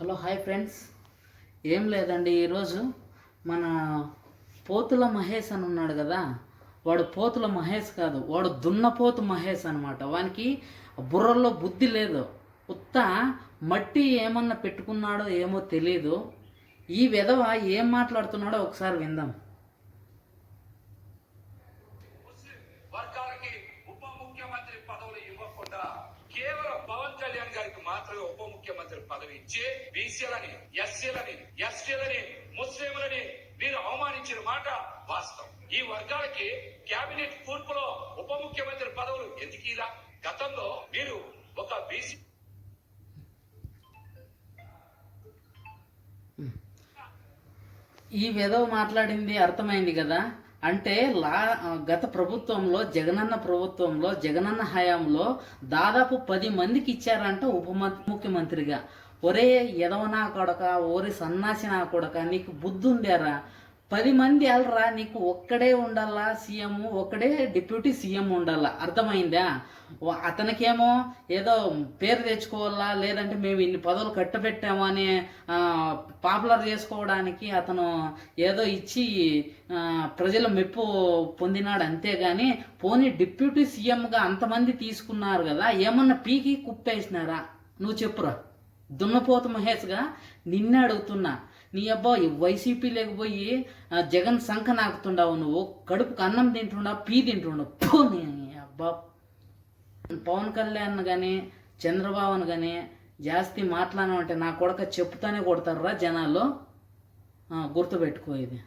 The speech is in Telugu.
Hello hi friends. ఏం లేదండి ఈరోజు మన పోతుల మహేష్ అని ఉన్నాడు కదా. వాడు పోతుల మహేష్ కాదు వాడు దున్నపోతు మహేష్ అనమాట వానికి బుర్రలో బుద్ధి లేదు. ఉత్త మట్టి ఏమన్నా పెట్టుకున్నాడో ఏమో తెలియదు ఈ విధవ ఏం మాట్లాడుతున్నాడో ఒకసారి విందాం. ముఖ్యమంత్రి పదవులు ఇవ్వకుండా కేవలం పవన్ కళ్యాణ్ గారికి మాత్రమే ఉప ముఖ్యమంత్రి పదవి ఇచ్చి బీసీలని ఎస్సీలని ఎస్టీలని ముస్లింలని మీరు అవమానించిన మాట వాస్తవం. ఈ వర్గాలకి కేబినెట్ కూర్పులో ఉప ముఖ్యమంత్రి పదవులు ఎందుకు ఇలా? గతంలో మీరు ఒక బీసీ ఈ విధవ మాట్లాడింది అర్థమైంది కదా? అంటే లా గత ప్రభుత్వంలో జగనన్న ప్రభుత్వంలో జగనన్న హయాంలో దాదాపు పది మందికి ఇచ్చారంట ఉప మ- ముఖ్యమంత్రిగా. ఒరే ఎదవనా కొడక ఓరి సన్నాసి నా కొడక నీకు బుద్ధి ఉండేరా పది మంది వెళ్ళరా నీకు ఒక్కడే ఉండాలా సీఎం? ఒక్కడే డిప్యూటీ సీఎం ఉండాలా? అర్థమైందా? అతనికేమో ఏదో పేరు తెచ్చుకోవాలా? లేదంటే మేము ఇన్ని పదవులు కట్టబెట్టాము అని పాపులర్ చేసుకోవడానికి అతను ఏదో ఇచ్చి ప్రజల మెప్పు పొందినాడు అంతేగాని పోనీ డిప్యూటీ సీఎంగా అంతమంది తీసుకున్నారు కదా ఏమన్నా పీకి కుప్పేసినారా? నువ్వు చెప్పురా. దున్నపోతు మహేష్గా నిన్నే అడుగుతున్నా నీ అబ్బా ఈ వైసీపీ లేకపోయి జగన్ సంఖ నాకుతుండవు నువ్వు. కడుపుకు అన్నం తింటుండవు పీ తింటుండవు ఫు, నీ అబ్బా. పవన్ కళ్యాణ్ కానీ చంద్రబాబును కానీ జాస్తి మాట్లాడమంటే నా కొడక చెప్పుతానే కొడతారురా జనాలు. గుర్తుపెట్టుకో ఇది.